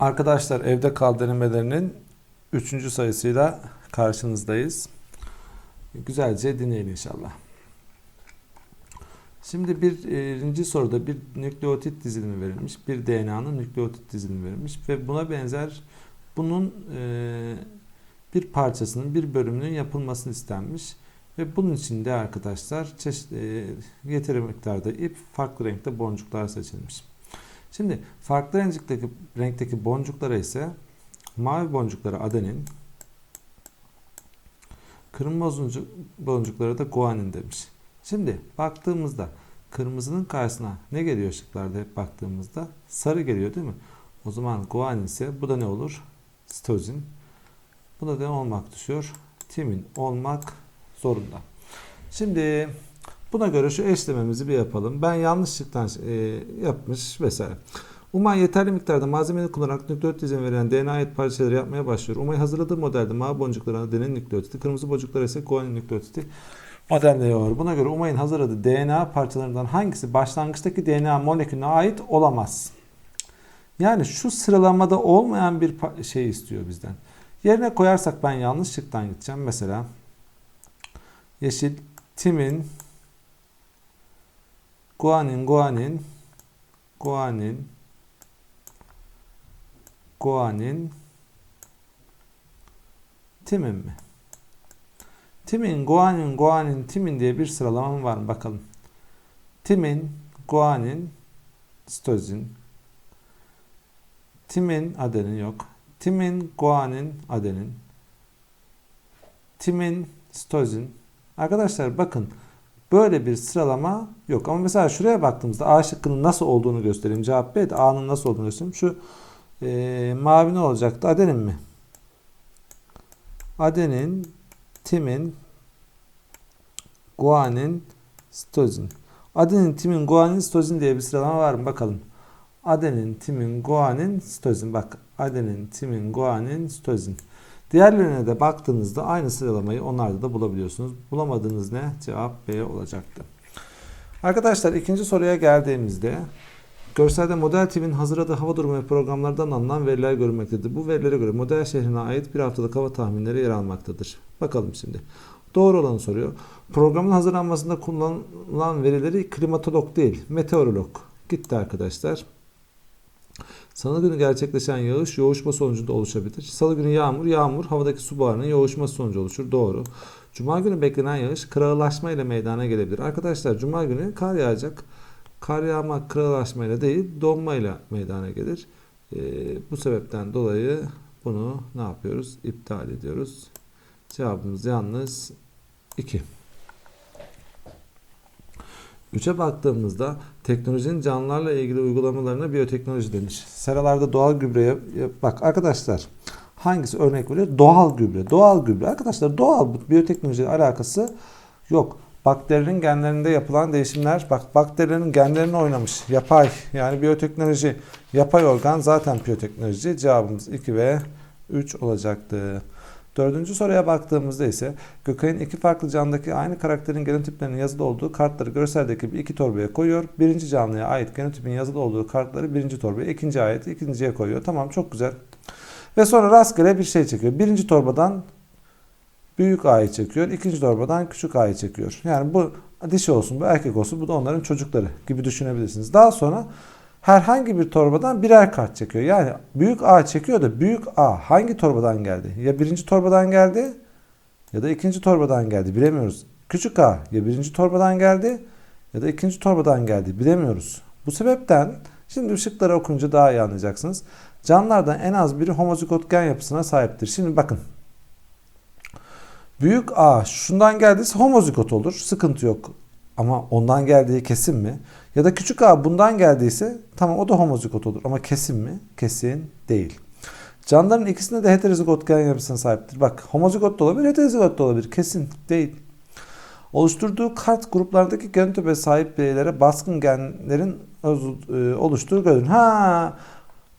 Arkadaşlar evde kal denemelerinin 3. sayısıyla karşınızdayız. Güzelce dinleyin inşallah. Şimdi birinci soruda bir nükleotit dizilimi verilmiş. Bir DNA'nın nükleotit dizilimi verilmiş. Ve buna benzer bunun e, bir parçasının, bir bölümünün yapılmasını istenmiş. Ve bunun için de arkadaşlar çeşit, e, yeteri miktarda ip, farklı renkte boncuklar seçilmiş. Şimdi farklı renkteki, renkteki boncuklara ise mavi boncuklara adenin, kırmızı boncuk, boncuklara da guanin demiş. Şimdi baktığımızda kırmızının karşısına ne geliyor ışıklarda hep baktığımızda? Sarı geliyor değil mi? O zaman guanin ise bu da ne olur? Sitozin. Bu da ne olmak düşüyor? Timin olmak zorunda. Şimdi buna göre şu eşlememizi bir yapalım. Ben yanlışlıkla e, yapmış vesaire. Umay yeterli miktarda malzemeyi kullanarak nükleot dizimi verilen DNA et parçaları yapmaya başlıyor. Umay hazırladığı modelde mavi boncuklara adenin nükleotidi, kırmızı boncuklara ise guanin nükleotidi modelliyor. Buna göre Umay'ın hazırladığı DNA parçalarından hangisi başlangıçtaki DNA molekülüne ait olamaz? Yani şu sıralamada olmayan bir şey istiyor bizden. Yerine koyarsak ben yanlış şıktan gideceğim. Mesela yeşil timin guanin guanin guanin guanin timin mi? Timin, guanin, guanin, timin diye bir sıralama var mı bakalım. Timin, guanin, sitozin. Timin, adenin yok. Timin, guanin, adenin. Timin, sitozin. Arkadaşlar bakın böyle bir sıralama yok. Ama mesela şuraya baktığımızda A şıkkının nasıl olduğunu göstereyim. Cevap B A'nın nasıl olduğunu göstereyim. Şu e, mavi ne olacaktı? Adenin mi? Adenin, timin, guanin, sitozin. Adenin, timin, guanin, sitozin diye bir sıralama var mı? Bakalım. Adenin, timin, guanin, sitozin. Bak adenin, timin, guanin, sitozin. Diğerlerine de baktığınızda aynı sıralamayı onlarda da bulabiliyorsunuz. Bulamadığınız ne? Cevap B olacaktı. Arkadaşlar ikinci soruya geldiğimizde Görselde model TV'nin hazırladığı hava durumu ve programlardan alınan veriler görülmektedir. Bu verilere göre model şehrine ait bir haftalık hava tahminleri yer almaktadır. Bakalım şimdi. Doğru olanı soruyor. Programın hazırlanmasında kullanılan verileri klimatolog değil, meteorolog. Gitti arkadaşlar. Salı günü gerçekleşen yağış yoğuşma sonucunda oluşabilir. Salı günü yağmur, yağmur havadaki su buharının yoğuşması sonucu oluşur. Doğru. Cuma günü beklenen yağış kırağılaşma ile meydana gelebilir. Arkadaşlar cuma günü kar yağacak. Kar yağma kırılaşmayla değil donmayla meydana gelir. Ee, bu sebepten dolayı bunu ne yapıyoruz? İptal ediyoruz. Cevabımız yalnız 2. 3'e baktığımızda teknolojinin canlılarla ilgili uygulamalarına biyoteknoloji denir. Seralarda doğal gübreye bak arkadaşlar hangisi örnek veriyor? Doğal gübre. Doğal gübre. Arkadaşlar doğal biyoteknolojiyle alakası yok. Bakterinin genlerinde yapılan değişimler, bak bakterilerin genlerini oynamış. Yapay yani biyoteknoloji, yapay organ zaten biyoteknoloji. Cevabımız 2 ve 3 olacaktı. Dördüncü soruya baktığımızda ise Gökay'ın iki farklı canlıdaki aynı karakterin genotiplerinin yazılı olduğu kartları görseldeki bir iki torbaya koyuyor. Birinci canlıya ait genotipin yazılı olduğu kartları birinci torbaya, ikinci ait ikinciye koyuyor. Tamam çok güzel. Ve sonra rastgele bir şey çekiyor. Birinci torbadan büyük A'yı çekiyor. ikinci torbadan küçük A'yı çekiyor. Yani bu dişi olsun, bu erkek olsun, bu da onların çocukları gibi düşünebilirsiniz. Daha sonra herhangi bir torbadan birer kart çekiyor. Yani büyük A çekiyor da büyük A hangi torbadan geldi? Ya birinci torbadan geldi ya da ikinci torbadan geldi bilemiyoruz. Küçük A ya birinci torbadan geldi ya da ikinci torbadan geldi bilemiyoruz. Bu sebepten şimdi ışıkları okunca daha iyi anlayacaksınız. Canlılardan en az biri homozigot gen yapısına sahiptir. Şimdi bakın Büyük A şundan geldiyse homozigot olur. Sıkıntı yok. Ama ondan geldiği kesin mi? Ya da küçük A bundan geldiyse tamam o da homozigot olur. Ama kesin mi? Kesin değil. Canlıların ikisinde de heterozigot gen yapısına sahiptir. Bak homozigot da olabilir, heterozigot da olabilir. Kesin değil. Oluşturduğu kart gruplardaki genotipe sahip bireylere baskın genlerin e, oluştuğu görülür. Ha,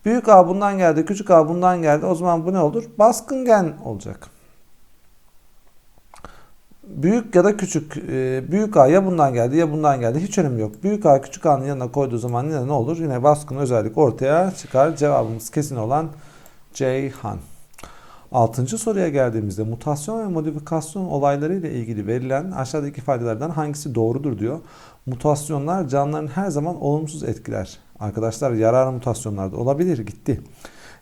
büyük A bundan geldi, küçük A bundan geldi. O zaman bu ne olur? Baskın gen olacak. Büyük ya da küçük e, büyük A ya bundan geldi ya bundan geldi hiç önemi yok. Büyük A küçük A'nın yanına koyduğu zaman yine ne olur? Yine baskın özellik ortaya çıkar. Cevabımız kesin olan Ceyhan. Altıncı soruya geldiğimizde mutasyon ve modifikasyon olayları ile ilgili verilen aşağıdaki ifadelerden hangisi doğrudur diyor. Mutasyonlar canlıların her zaman olumsuz etkiler. Arkadaşlar yararlı mutasyonlar da olabilir gitti.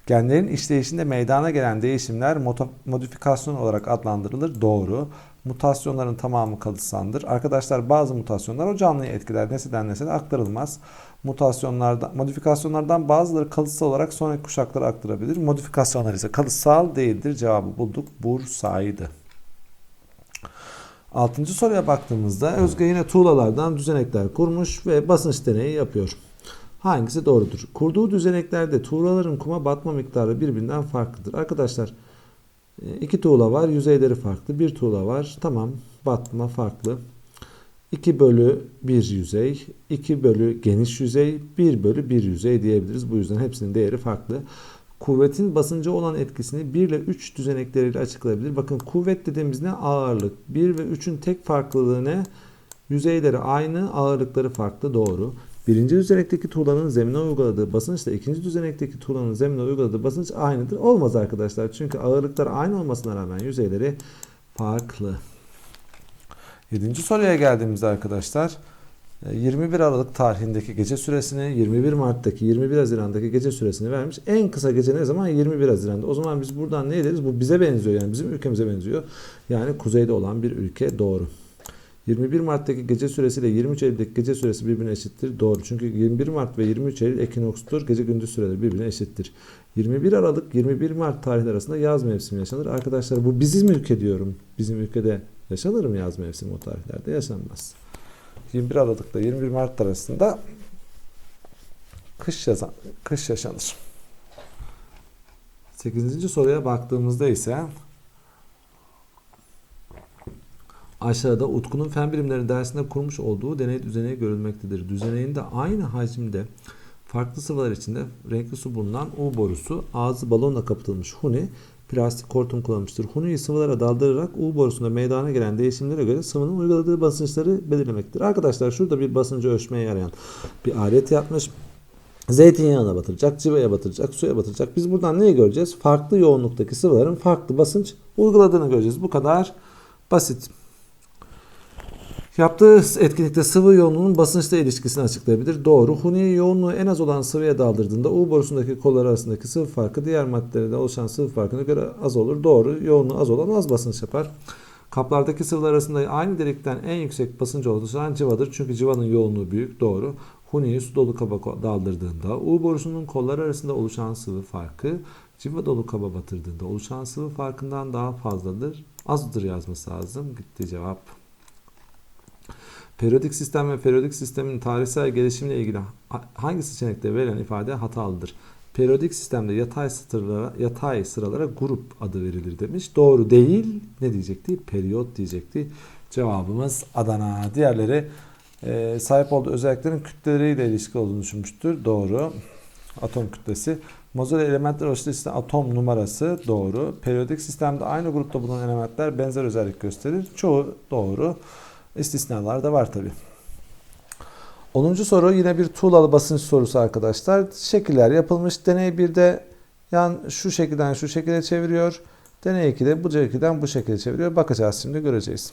Genlerin işleyişinde meydana gelen değişimler modifikasyon olarak adlandırılır. Doğru. Mutasyonların tamamı kalıtsandır. Arkadaşlar bazı mutasyonlar o canlıyı etkiler. Nesilden nesile aktarılmaz. Mutasyonlardan, modifikasyonlardan bazıları kalıtsal olarak sonraki kuşaklara aktarabilir. Modifikasyonlar ise kalıtsal değildir. Cevabı bulduk. Bursa'ydı. Altıncı soruya baktığımızda Özge yine tuğlalardan düzenekler kurmuş ve basınç deneyi yapıyor. Hangisi doğrudur? Kurduğu düzeneklerde tuğlaların kuma batma miktarı birbirinden farklıdır. Arkadaşlar e, iki tuğla var, yüzeyleri farklı. Bir tuğla var, tamam batma farklı. 2 bölü 1 yüzey, 2 bölü geniş yüzey, 1 bölü 1 yüzey diyebiliriz. Bu yüzden hepsinin değeri farklı. Kuvvetin basınca olan etkisini 1 ile 3 düzenekleriyle açıklayabilir. Bakın kuvvet dediğimiz ne? Ağırlık. 1 ve 3'ün tek farklılığı ne? Yüzeyleri aynı, ağırlıkları farklı. Doğru. Birinci düzenekteki tuğlanın zemine uyguladığı basınçla ikinci düzenekteki tuğlanın zemine uyguladığı basınç aynıdır. Olmaz arkadaşlar. Çünkü ağırlıklar aynı olmasına rağmen yüzeyleri farklı. Yedinci soruya geldiğimizde arkadaşlar 21 Aralık tarihindeki gece süresini 21 Mart'taki 21 Haziran'daki gece süresini vermiş. En kısa gece ne zaman? 21 Haziran'da. O zaman biz buradan ne deriz? Bu bize benziyor yani bizim ülkemize benziyor. Yani kuzeyde olan bir ülke doğru. 21 Mart'taki gece süresiyle 23 Eylül'deki gece süresi birbirine eşittir. Doğru. Çünkü 21 Mart ve 23 Eylül ekinokstur. Gece gündüz süreleri birbirine eşittir. 21 Aralık 21 Mart tarihleri arasında yaz mevsimi yaşanır. Arkadaşlar bu bizim ülke diyorum. Bizim ülkede yaşanır mı yaz mevsimi o tarihlerde? Yaşanmaz. 21 Aralık'ta 21 Mart arasında kış, yazan, kış yaşanır. 8. soruya baktığımızda ise aşağıda Utku'nun fen bilimleri dersinde kurmuş olduğu deney düzeneği görülmektedir. Düzeneğinde aynı hacimde farklı sıvılar içinde renkli su bulunan U borusu ağzı balonla kapatılmış huni plastik hortum kullanmıştır. Huniyi sıvılara daldırarak U borusunda meydana gelen değişimlere göre sıvının uyguladığı basınçları belirlemektir. Arkadaşlar şurada bir basıncı ölçmeye yarayan bir alet yapmış. Zeytinyağına batıracak, civaya batıracak, suya batıracak. Biz buradan neyi göreceğiz? Farklı yoğunluktaki sıvıların farklı basınç uyguladığını göreceğiz. Bu kadar basit. Yaptığı etkinlikte sıvı yoğunluğunun basınçla ilişkisini açıklayabilir. Doğru. Huni yoğunluğu en az olan sıvıya daldırdığında U borusundaki kollar arasındaki sıvı farkı diğer maddelerde oluşan sıvı farkına göre az olur. Doğru. Yoğunluğu az olan az basınç yapar. Kaplardaki sıvılar arasında aynı delikten en yüksek basınç oluşan civadır. Çünkü civanın yoğunluğu büyük. Doğru. Huniyi su dolu kaba daldırdığında U borusunun kollar arasında oluşan sıvı farkı civa dolu kaba batırdığında oluşan sıvı farkından daha fazladır. Azdır yazması lazım. Gitti cevap. Periyodik sistem ve periyodik sistemin tarihsel gelişimiyle ilgili hangi seçenekte verilen ifade hatalıdır? Periyodik sistemde yatay sıralara, yatay sıralara grup adı verilir demiş. Doğru değil. Ne diyecekti? Periyot diyecekti. Cevabımız Adana. Diğerleri e, sahip olduğu özelliklerin kütleleriyle ilişkili olduğunu düşünmüştür. Doğru. Atom kütlesi. Mozart elementler ölçüsünde atom numarası doğru. Periyodik sistemde aynı grupta bulunan elementler benzer özellik gösterir. Çoğu doğru. İstisnalar da var tabi. 10. soru yine bir tuğlalı basınç sorusu arkadaşlar. Şekiller yapılmış. Deney 1'de yan şu şekilden şu şekilde çeviriyor. Deney 2'de bu şekilden bu şekilde çeviriyor. Bakacağız şimdi göreceğiz.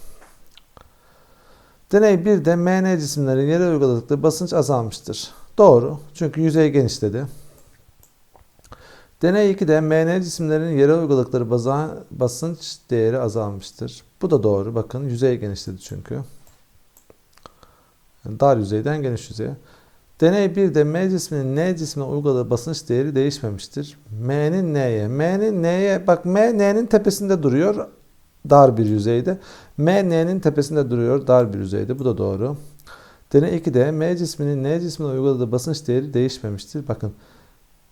Deney 1'de MN cisimlerin yere uyguladıkları basınç azalmıştır. Doğru. Çünkü yüzey genişledi. Deney 2'de MN cisimlerin yere uyguladıkları basınç değeri azalmıştır. Bu da doğru. Bakın yüzey genişledi çünkü. Yani dar yüzeyden geniş yüzeye. Deney 1'de M cisminin N cismine uyguladığı basınç değeri değişmemiştir. M'nin N'ye. M'nin N'ye bak M N'nin tepesinde duruyor dar bir yüzeyde. M N'nin tepesinde duruyor dar bir yüzeyde. Bu da doğru. Deney 2'de M cisminin N cismine uyguladığı basınç değeri değişmemiştir. Bakın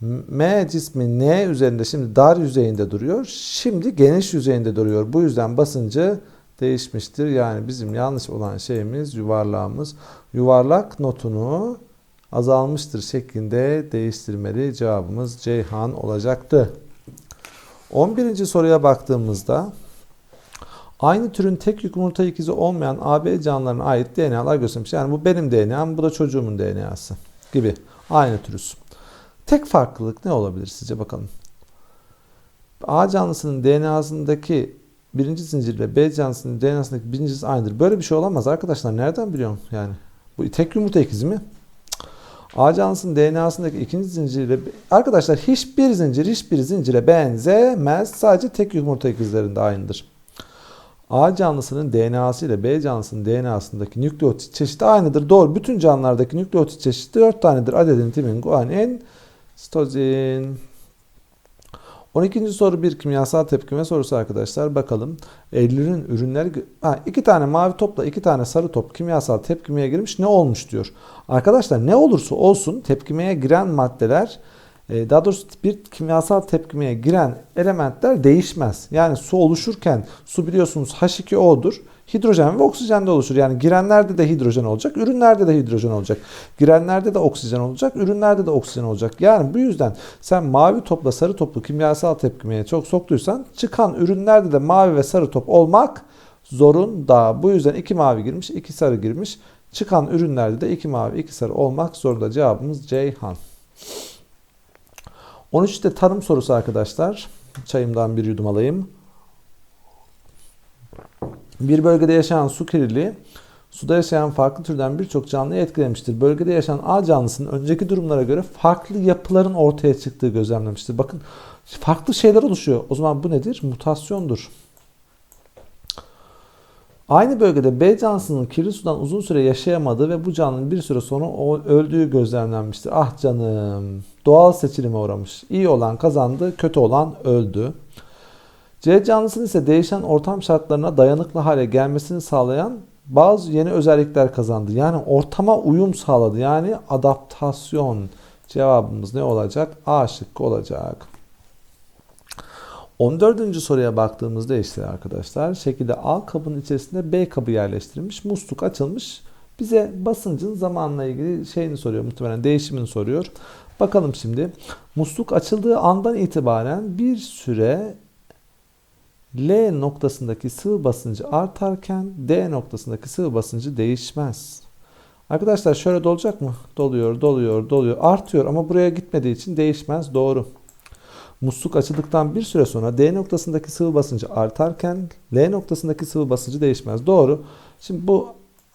M cismi N üzerinde şimdi dar yüzeyinde duruyor. Şimdi geniş yüzeyinde duruyor. Bu yüzden basıncı değişmiştir. Yani bizim yanlış olan şeyimiz yuvarlağımız. Yuvarlak notunu azalmıştır şeklinde değiştirmeli. Cevabımız Ceyhan olacaktı. 11. soruya baktığımızda Aynı türün tek yumurta ikizi olmayan AB canlılarına ait DNA'lar göstermiş. Yani bu benim DNA'm, bu da çocuğumun DNA'sı gibi. Aynı türüz. Tek farklılık ne olabilir sizce bakalım. A canlısının DNA'sındaki birinci zincirle B canlısının DNA'sındaki birinci zincir aynıdır. Böyle bir şey olamaz arkadaşlar. Nereden biliyorum yani? Bu tek yumurta ikizi mi? A canlısının DNA'sındaki ikinci zincirle arkadaşlar hiçbir zincir hiçbir zincire benzemez. Sadece tek yumurta ikizlerinde aynıdır. A canlısının DNA'sı ile B canlısının DNA'sındaki nükleotit çeşidi aynıdır. Doğru. Bütün canlılardaki nükleotit çeşidi 4 tanedir. Adenin, timin, guanin, sitozin. 12. soru bir kimyasal tepkime sorusu arkadaşlar. Bakalım. Eylül'ün ürünleri... Ha, iki tane mavi topla iki tane sarı top kimyasal tepkimeye girmiş. Ne olmuş diyor. Arkadaşlar ne olursa olsun tepkimeye giren maddeler e, daha doğrusu bir kimyasal tepkimeye giren elementler değişmez. Yani su oluşurken su biliyorsunuz H2O'dur. Hidrojen ve oksijen de oluşur. Yani girenlerde de hidrojen olacak, ürünlerde de hidrojen olacak. Girenlerde de oksijen olacak, ürünlerde de oksijen olacak. Yani bu yüzden sen mavi topla sarı toplu kimyasal tepkimeye çok soktuysan çıkan ürünlerde de mavi ve sarı top olmak zorunda. Bu yüzden iki mavi girmiş, iki sarı girmiş. Çıkan ürünlerde de iki mavi, iki sarı olmak zorunda. Cevabımız Ceyhan. 13'te tarım sorusu arkadaşlar. Çayımdan bir yudum alayım. Bir bölgede yaşayan su kirliliği suda yaşayan farklı türden birçok canlıyı etkilemiştir. Bölgede yaşayan A canlısının önceki durumlara göre farklı yapıların ortaya çıktığı gözlemlemiştir. Bakın farklı şeyler oluşuyor. O zaman bu nedir? Mutasyondur. Aynı bölgede B canlısının kirli sudan uzun süre yaşayamadığı ve bu canlının bir süre sonra öldüğü gözlemlenmiştir. Ah canım. Doğal seçilime uğramış. İyi olan kazandı, kötü olan öldü. C canlısının ise değişen ortam şartlarına dayanıklı hale gelmesini sağlayan bazı yeni özellikler kazandı. Yani ortama uyum sağladı. Yani adaptasyon. Cevabımız ne olacak? A şıkkı olacak. 14. soruya baktığımızda işte arkadaşlar şekilde A kabının içerisinde B kabı yerleştirilmiş. Musluk açılmış. Bize basıncın zamanla ilgili şeyini soruyor. Muhtemelen değişimini soruyor. Bakalım şimdi. Musluk açıldığı andan itibaren bir süre L noktasındaki sıvı basıncı artarken D noktasındaki sıvı basıncı değişmez. Arkadaşlar şöyle dolacak mı? Doluyor, doluyor, doluyor. Artıyor ama buraya gitmediği için değişmez. Doğru. Musluk açıldıktan bir süre sonra D noktasındaki sıvı basıncı artarken L noktasındaki sıvı basıncı değişmez. Doğru. Şimdi bu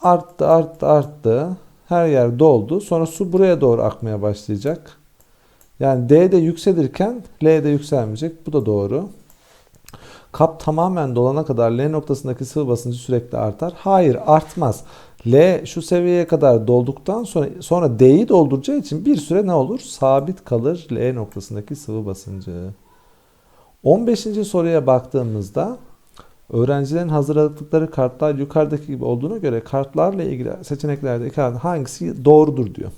arttı, arttı, arttı. Her yer doldu. Sonra su buraya doğru akmaya başlayacak. Yani D de yükselirken L de yükselmeyecek. Bu da doğru. Kap tamamen dolana kadar L noktasındaki sıvı basıncı sürekli artar. Hayır artmaz. L şu seviyeye kadar dolduktan sonra sonra D'yi dolduracağı için bir süre ne olur? Sabit kalır L noktasındaki sıvı basıncı. 15. soruya baktığımızda öğrencilerin hazırladıkları kartlar yukarıdaki gibi olduğuna göre kartlarla ilgili seçeneklerde hangisi doğrudur diyor.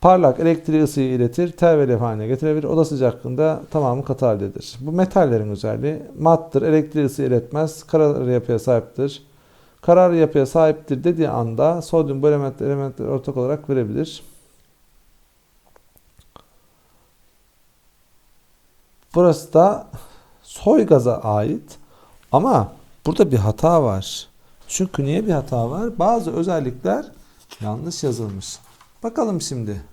Parlak elektriği ısıyı iletir, tel ve lef haline getirebilir. Oda sıcaklığında tamamı katı haldedir. Bu metallerin özelliği. Mattır, elektriği ısı iletmez, karar yapıya sahiptir. Karar yapıya sahiptir dediği anda sodyum bu elementleri elementleri ortak olarak verebilir. Burası da soy gaza ait ama burada bir hata var. Çünkü niye bir hata var? Bazı özellikler yanlış yazılmış. Bakalım şimdi.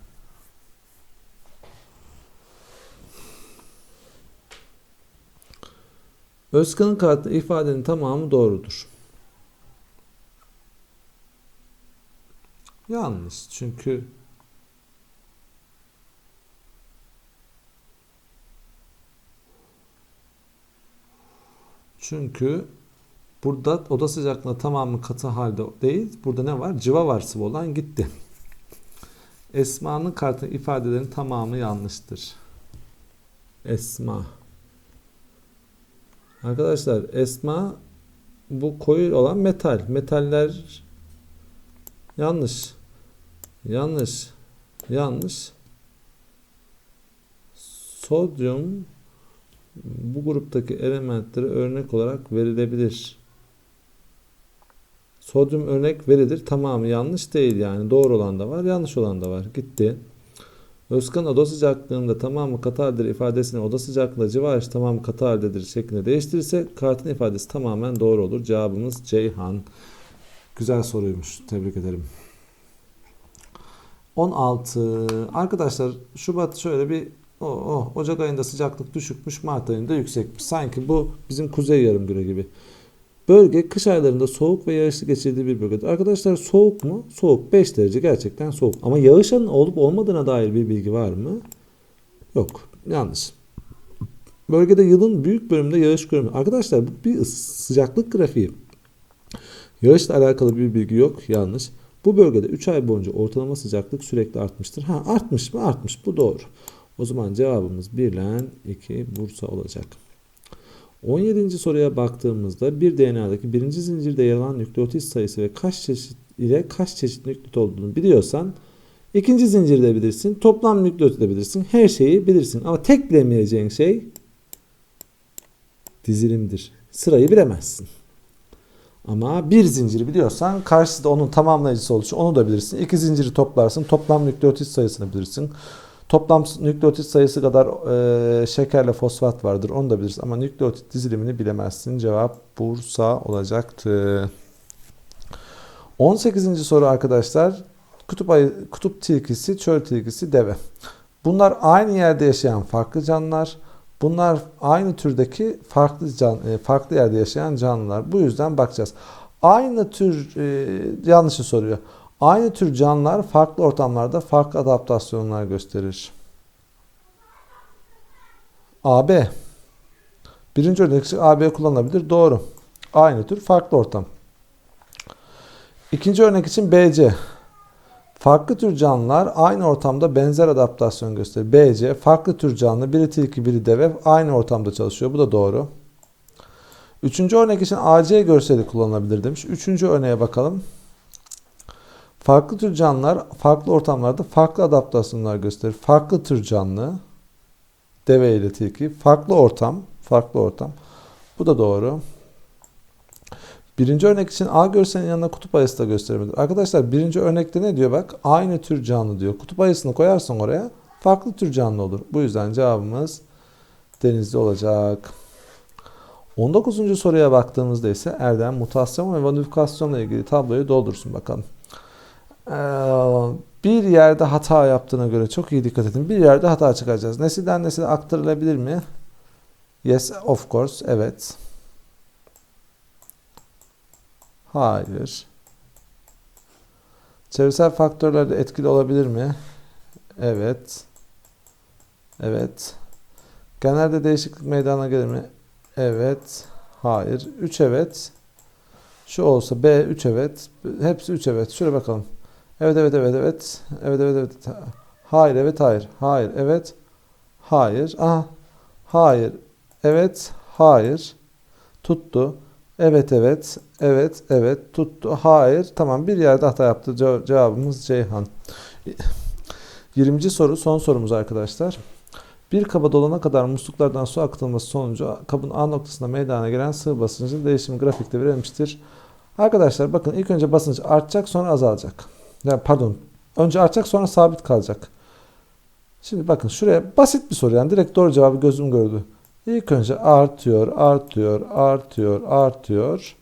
Özkan'ın kartı ifadenin tamamı doğrudur. Yanlış. Çünkü Çünkü burada oda sıcaklığında tamamı katı halde değil. Burada ne var? Civa var sıvı olan gitti. Esma'nın kartı ifadelerin tamamı yanlıştır. Esma. Arkadaşlar esma bu koyu olan metal. Metaller yanlış. Yanlış. Yanlış. Sodyum bu gruptaki elementlere örnek olarak verilebilir. Sodyum örnek verilir. Tamamı yanlış değil yani. Doğru olan da var, yanlış olan da var. Gitti. Özkan oda sıcaklığında tamamı katı haldedir ifadesini oda sıcaklığında civarış tamamı katı haldedir şeklinde değiştirirse kartın ifadesi tamamen doğru olur. Cevabımız Ceyhan. Güzel soruymuş. Tebrik ederim. 16. Arkadaşlar Şubat şöyle bir oh, oh, Ocak ayında sıcaklık düşükmüş, Mart ayında yüksekmiş. Sanki bu bizim kuzey yarımküre gibi. Bölge kış aylarında soğuk ve yağışlı geçirdiği bir bölgedir. Arkadaşlar soğuk mu? Soğuk. 5 derece gerçekten soğuk. Ama yağışın olup olmadığına dair bir bilgi var mı? Yok. Yanlış. Bölgede yılın büyük bölümünde yağış görülmüyor. Arkadaşlar bu bir sıcaklık grafiği. Yağışla alakalı bir bilgi yok. Yanlış. Bu bölgede 3 ay boyunca ortalama sıcaklık sürekli artmıştır. Ha artmış mı? Artmış. Bu doğru. O zaman cevabımız 1 ile 2 Bursa olacak. 17. soruya baktığımızda bir DNA'daki birinci zincirde yer alan nükleotit sayısı ve kaç çeşit ile kaç çeşit nükleot olduğunu biliyorsan ikinci zincirde bilirsin, toplam nükleotit de bilirsin, her şeyi bilirsin. Ama tek bilemeyeceğin şey dizilimdir. Sırayı bilemezsin. Ama bir zinciri biliyorsan karşısında onun tamamlayıcısı oluşu onu da bilirsin. İki zinciri toplarsın, toplam nükleotit sayısını bilirsin. Toplam nükleotit sayısı kadar e, şekerle fosfat vardır. Onu da bilirsin. Ama nükleotit dizilimini bilemezsin. Cevap Bursa olacaktı. 18. soru arkadaşlar. Kutup, ayı, kutup tilkisi, çöl tilkisi, deve. Bunlar aynı yerde yaşayan farklı canlılar. Bunlar aynı türdeki farklı can, e, farklı yerde yaşayan canlılar. Bu yüzden bakacağız. Aynı tür e, yanlışı soruyor. Aynı tür canlılar farklı ortamlarda farklı adaptasyonlar gösterir. AB. Birinci örnek AB kullanılabilir. Doğru. Aynı tür farklı ortam. İkinci örnek için BC. Farklı tür canlılar aynı ortamda benzer adaptasyon gösterir. BC farklı tür canlı biri tilki biri deve aynı ortamda çalışıyor. Bu da doğru. Üçüncü örnek için AC görseli kullanılabilir demiş. Üçüncü örneğe bakalım. Farklı tür canlılar farklı ortamlarda farklı adaptasyonlar gösterir. Farklı tür canlı deve ile tilki farklı ortam, farklı ortam. Bu da doğru. Birinci örnek için A görselinin yanına kutup ayısı da gösterebilir. Arkadaşlar birinci örnekte ne diyor bak? Aynı tür canlı diyor. Kutup ayısını koyarsan oraya farklı tür canlı olur. Bu yüzden cevabımız denizli olacak. 19. soruya baktığımızda ise Erdem mutasyon ve modifikasyonla ilgili tabloyu doldursun bakalım. Ee, bir yerde hata yaptığına göre çok iyi dikkat edin. Bir yerde hata çıkaracağız. Nesilden nesile aktarılabilir mi? Yes, of course. Evet. Hayır. Çevresel faktörler etkili olabilir mi? Evet. Evet. Genelde değişiklik meydana gelir mi? Evet. Hayır. 3 evet. Şu olsa B 3 evet. Hepsi 3 evet. Şöyle bakalım. Evet evet evet evet. Evet evet evet. Hayır evet hayır. Hayır evet. Hayır. Aha. Hayır. Evet. Hayır. Tuttu. Evet evet. Evet evet. Tuttu. Hayır. Tamam bir yerde hata yaptı. Ce- Cevabımız Ceyhan. 20. soru son sorumuz arkadaşlar. Bir kaba dolana kadar musluklardan su akıtılması sonucu kabın A noktasında meydana gelen sıvı basıncı değişimi grafikte verilmiştir. Arkadaşlar bakın ilk önce basınç artacak sonra azalacak. Yani pardon. Önce artacak sonra sabit kalacak. Şimdi bakın şuraya basit bir soru yani direkt doğru cevabı gözüm gördü. İlk önce artıyor, artıyor, artıyor, artıyor.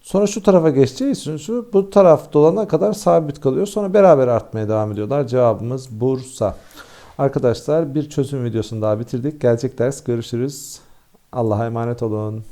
Sonra şu tarafa geçeceği için şu bu taraf dolana kadar sabit kalıyor. Sonra beraber artmaya devam ediyorlar. Cevabımız Bursa. Arkadaşlar bir çözüm videosunu daha bitirdik. Gelecek ders görüşürüz. Allah'a emanet olun.